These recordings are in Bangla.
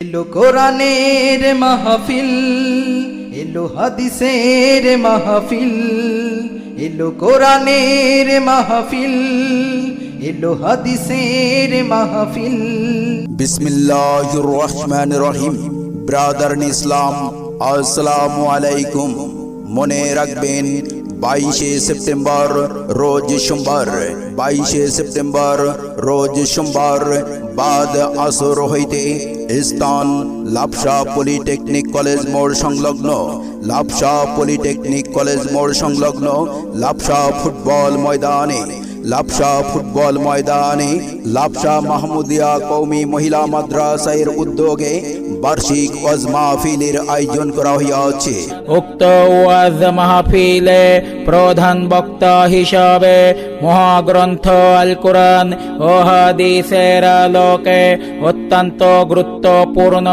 এলো কোরআনের মাহফিল, এলো হাদিসের মাহফিল, এলো কোরআনের মাহফিল, এলো হাদিসের মাহফিল। বিসমিল্লাহির রহমানির রহিম। ব্রাদার ইসলাম, আসসালামু আলাইকুম। মনে রাখবেন বাইশে সেপ্টেম্বর, রোজ সোমবার। বাইশে সেপ্টেম্বর, রোজ সোমবার। বাদ আসর হইতে স্থান লাপসা পলিটেকনিক কলেজ মোড় সংলগ্ন। লাপসা পলিটেকনিক কলেজ মোড় সংলগ্ন লাপসা ফুটবল ময়দানে। লাপসা ফুটবল ময়দানে লাপসা মাহমুদিয়া কৌমি মহিলা মাদ্রাসায়ের উদ্যোগে বার্ষিক ওয়াজ মাহফিলের আয়োজন করা হইয়াছে। উক্ত ওয়াজ মাহফিলে প্রধান বক্তা হিসাবে মহাগ্রন্থ আল কোরআন ও হাদিসের আলোকে অত্যন্ত গুরুত্বপূর্ণ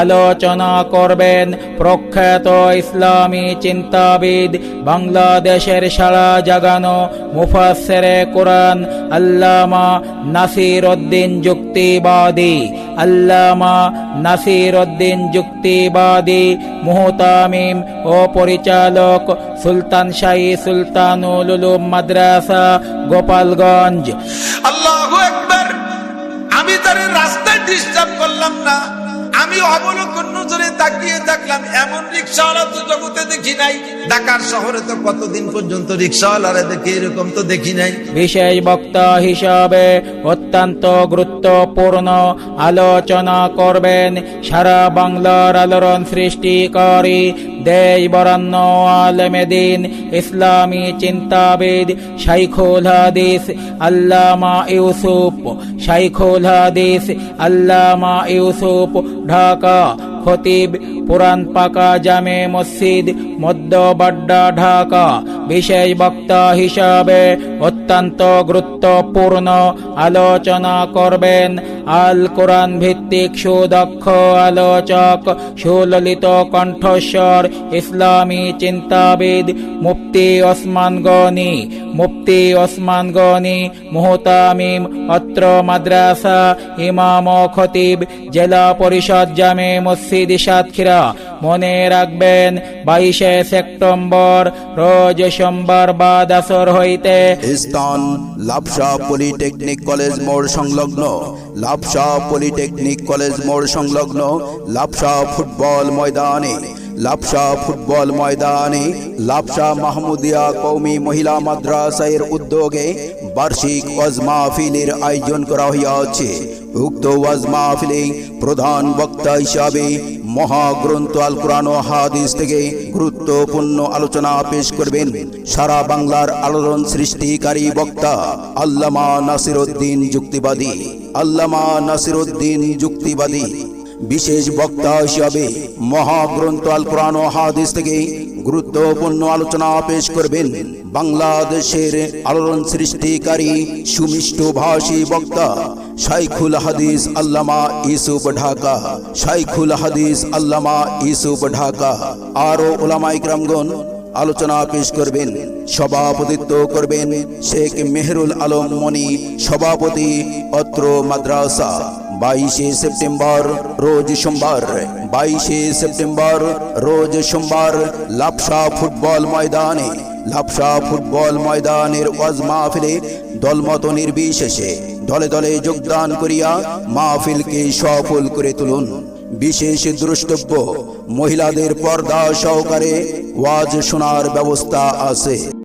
আলোচনা করবেন প্রখ্যাত ইসলামী চিন্তাবিদ, বাংলাদেশের সারা জাগানো মুফাসসিরে কোরআন, আল্লামা নাসির উদ্দিন যুক্তিবাদী, আল্লামা নাসির উদ্দিন যুক্তিবাদী মুহতামিম ও পরিচালক সুলতান শাহী সুলতানুল মাদ্রাসা, গোপালগঞ্জ। আল্লাহ তার রাস্তায় ডিস্টার্ব করলাম না। আমি অবলোকন নজরে তাকিয়ে দেখলাম এমন রিক্সাওয়ালা তো জগতে দেখি নাই। ঢাকার শহরে তো কতদিন পর্যন্ত রিক্সাওয়ালারা দেখি, এরকম তো দেখি নাই। বিশেষ বক্তা হিসাবে অত্যন্ত গুরুত্বপূর্ণ আলোচনা করবেন সারা বাংলার আলোড়ন সৃষ্টিকারী দেশ বরান্ন আলমেদিন ইসলামী চিন্তাবিদ শাইখুল হাদিস, আল্লামা ইউসুফ, শাইখুল হাদিস, আল্লামা ইউসুফ, ঢাকা খতিব পুরান পাকা জামে মসজিদ মধ্যবাড্ডা ঢাকা। বিশেষ বক্তা হিসাবে অত্যন্ত গুরুত্বপূর্ণ আলোচনা করবেন আল কোরআন ভিত্তিক সুদক্ষ আলোচক, সুললিত কণ্ঠস্বর, ইসলামী চিন্তাবিদ মুফতি ওসমান গনি। মুফতি ওসমান গনি, মুহতামিম, অত্র মাদ্রাসা, ইমাম খতিব, জেলা পরিষদ জামে মসজিদ সাতক্ষীরা মনে রাখবেন বাইশে সেপ্টেম্বর, রোজ সোমবার বাদ আসর হইতে। স্থান লাপসা পলিটেকনিক কলেজ মোড় সংলগ্ন লাপসা পলিটেকনিক কলেজ মোড় সংলগ্ন লাপসা ফুটবল ময়দানে লাপসা ফুটবল ময়দানে লাপসা মাহমুদিয়া কৌমি মহিলা মাদ্রাসায়ের উদ্যোগে বার্ষিক ওয়াজ মাহফিলের আয়োজন করা হইয়াছে। উক্ত ওয়াজ মাহফিলে প্রধান বক্তা হিসাবে মহাগ্রন্থ আল কোরআন ও হাদিস থেকে গুরুত্বপূর্ণ আলোচনা পেশ করবেন সারা বাংলার আলোড়ন সৃষ্টিকারী বক্তা আল্লামা নাসিরউদ্দিন যুক্তিবাদী। আল্লামা নাসিরউদ্দিন যুক্তিবাদী। বিশেষ বক্তা হিসাবে মহাগ্রন্থ আল কোরআন ও হাদিস থেকে গুরুত্বপূর্ণ আলোচনা পেশ করবেন বাংলাদেশের আলোড়ন সৃষ্টিকারী সুমিষ্ট ভাষী বক্তা শাইখুল হাদিস আল্লামা ইসুফ ঢাকা, শাইখুল হাদিস আল্লামা ইসুফ ঢাকা। আরও ওলামাইক রামগণ আলোচনা পেশ করবেন, সভাপতিত্ব করবেন শেখ মেহরুল আলম মনি, সভাপতি অত্র মাদ্রাসা, বাইশে সেপ্টেম্বর রোজ সোমবার, বাইশে সেপ্টেম্বর রোজ সোমবার লাপসা ফুটবল ময়দানে। লাপসা ফুটবল ময়দানের ওয়াজ মাহফিলে দলমত নির্বিশেষে দলে দলে যোগদান করিয়া মাহফিলকে সফল করে তুলুন। বিশেষ দ্রষ্টব্য, মহিলাদের পর্দা সহকারে ওয়াজ শোনার ব্যবস্থা আছে।